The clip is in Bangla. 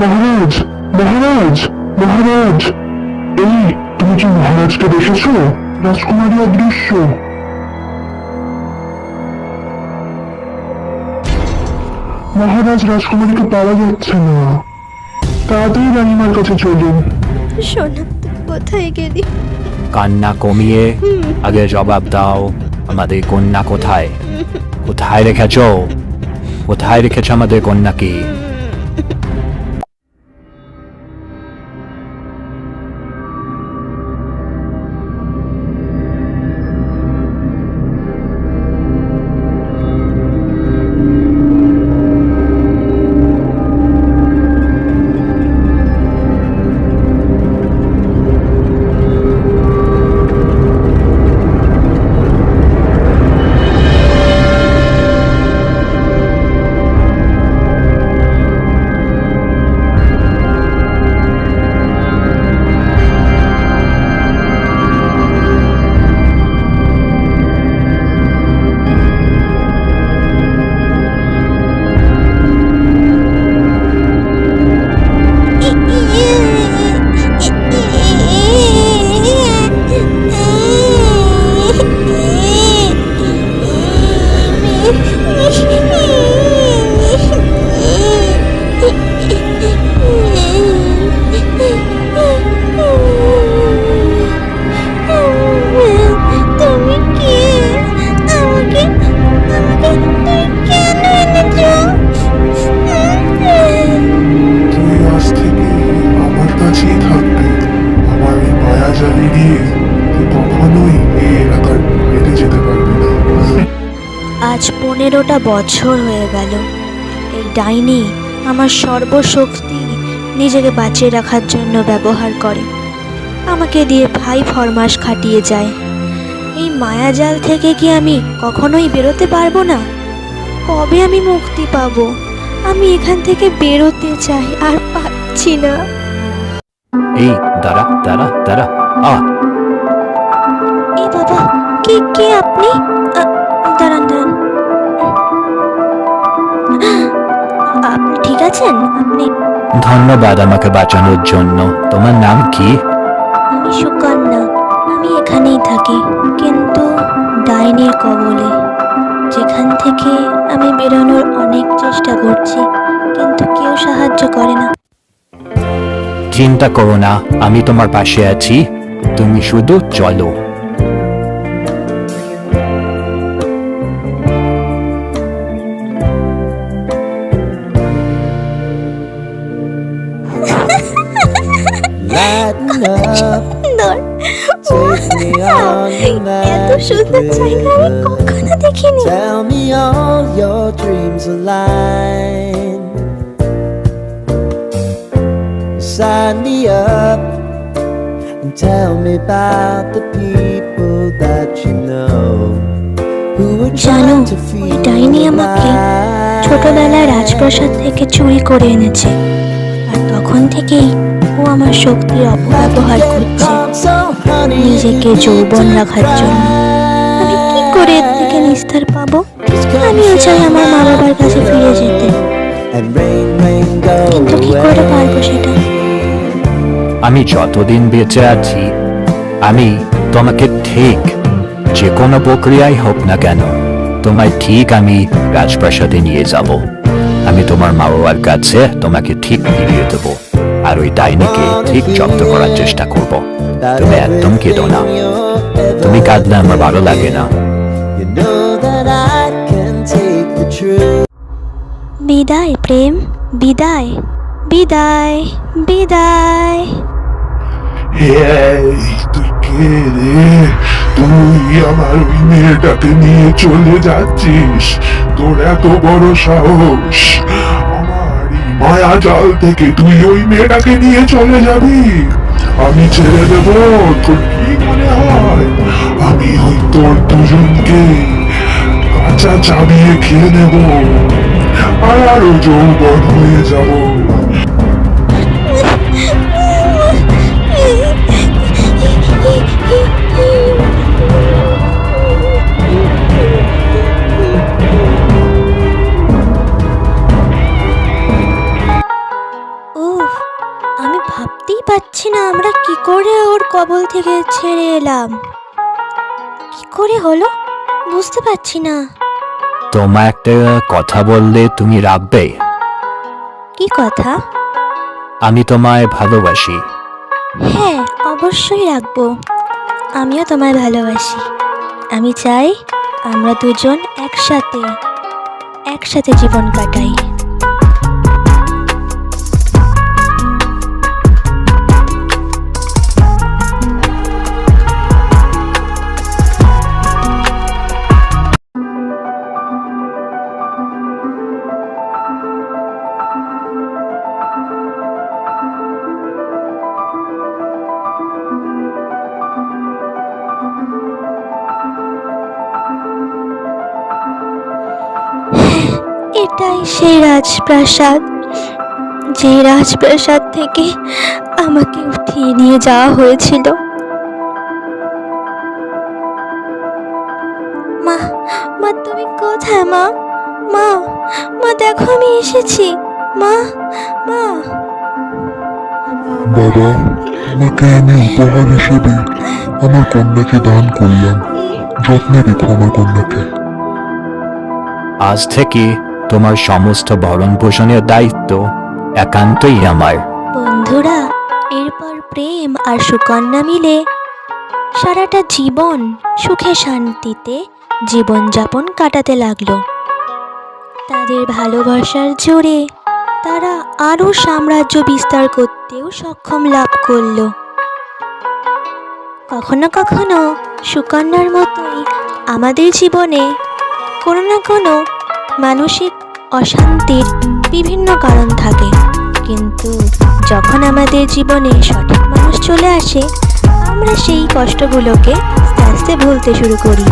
মহারাজ মহারাজ মহারাজ। এই তুমি কি মহারাজকে দেখেছ? রাজকুমারী অদৃশ্য। মহারাজ রাজকুমারীকে পাওয়া যাচ্ছে না। তাড়াতাড়ি রানীমার কাছে চলুন। কোথায় গেলি? কান্না কমিয়ে আগে জবাব দাও আমাদের কন্যা কোথায়? কোথায় রেখেছ? কোথায় রেখেছ আমাদের কন্যাকে? আজ পনেরোটা বছর হয়ে গেল। এই ডাইনি আমার সর্বশক্তি নিজেকে বাঁচিয়ে রাখার জন্য ব্যবহার করে। আমাকে দিয়ে ভাই ফরমাস খাটিয়ে যায়। এই মায়াজাল থেকে কি আমি কখনোই বেরোতে পারব না? কবে আমি মুক্তি পাবো? আমি এখান থেকে বেরোতে চাই আর পাচ্ছি না। এই দাঁড়া দাঁড়া দাঁড়া আ। এই বাবা কে কে আপনি? আছেন আপনি? ধন্যবাদ আমাকে বাঁচানোর জন্য। তোমার নাম কি? আমি সুকন্যা। আমি এখানেই থাকি কিন্তু ডাইনির কবলে। যেখান থেকে আমি বেরোনোর অনেক চেষ্টা করছি কিন্তু কেউ সাহায্য করে না। চিন্তা করো না আমি তোমার পাশে আছি। তুমি শুধু চলো। সুন্দর take me on your এত সুন্দর জায়গা আমি কখনো দেখিনি Tell me all your dreams align. Sign me up and tell me about the people that you know who are trying to ওই feel ডাইনি আমাকে. ছোটবেলায় রাজপ্রাসাদ থেকে চুরি করে এনেছে আর তখন থেকেই ও আমার শক্তির অপব্যবহার করছে নিজেকে যৌবন রাখার জন্য। আমি কি করে এর থেকে নিস্তার পাবো? আমিও চাই আমার মা বাবার কাছে ফিরে যেতে। কিন্তু কি করে পারব সেটা? আমি যতদিন বেঁচে আছি, আমি তোমাকে ঠিক যে কোনো প্রক্রিয়াই হোক না কেন, তোমায় ঠিক আমি রাজপ্রাসাদে নিয়ে যাব। আমি তোমার মা বাবার কাছে তোমাকে ঠিক ফিরিয়ে দেবো। আর ওই ডাইনিকে ঠিক জব্দ করার চেষ্টা করব। তুমি একদম কেঁদো না। তুমি কাঁদলে আমার ভালো লাগে না. বিদায় প্রেম। বিদায়। বিদায়। বিদায়। তুই কে রে তুই আমার ওই মেয়েটাকে নিয়ে চলে যাচ্ছিস। তোর এত বড় সাহস। মায়া জাল থেকে তুই ওই মেয়েটাকে নিয়ে চলে যাবি। আমি ছেড়ে দেব, তোর কি মনে হয়? আমি ওই তোর দুজনকে কাঁচা চাবিয়ে খেয়ে নেব। আর আরও যৌবন হয়ে যাব। করে ওর কবল থেকে ছেড়ে এলাম। কি করে হলো? বুঝতে পারছি না। তোমার একটা কথা বললে তুমি রাখবে কি কথা? আমি তোমায় ভালোবাসি। হ্যাঁ অবশ্যই রাখব। আমিও তোমায় ভালোবাসি। আমি চাই আমরা দুজন একসাথে একসাথে জীবন কাটাই। এটাই সেই রাজপ্রাসাদ। যে রাজপ্রাসাদ থেকে আমাকে উঠিয়ে নিয়ে যাওয়া হয়েছিল। মা মা তুমি কোথায় মা? মা মা দেখো আমি এসেছি। মা মা। বাবা তোমাকে আমি উপহার হিসেবে আমার কন্যাকে দান করলাম যত্নে রেখো আমার কন্যাকে। আজ থেকে তোমার সমস্ত ভরণ পোষণের দায়িত্ব একান্তই আমার। বন্ধুরা, এরপর প্রেম আর সুকন্যা মিলে সারাটা জীবন সুখে শান্তিতে জীবনযাপন কাটাতে লাগল। তাদের ভালোবাসার জোরে তারা আরও সাম্রাজ্য বিস্তার করতেও সক্ষম লাভ করল। কখনো কখনো সুকন্যার মতোই আমাদের জীবনে কোনো না কোনো মানসিক অশান্তির বিভিন্ন কারণ থাকে। কিন্তু যখন আমাদের জীবনে সঠিক মানুষ চলে আসে, আমরা সেই কষ্টগুলোকে আস্তে আস্তে ভুলতে শুরু করি।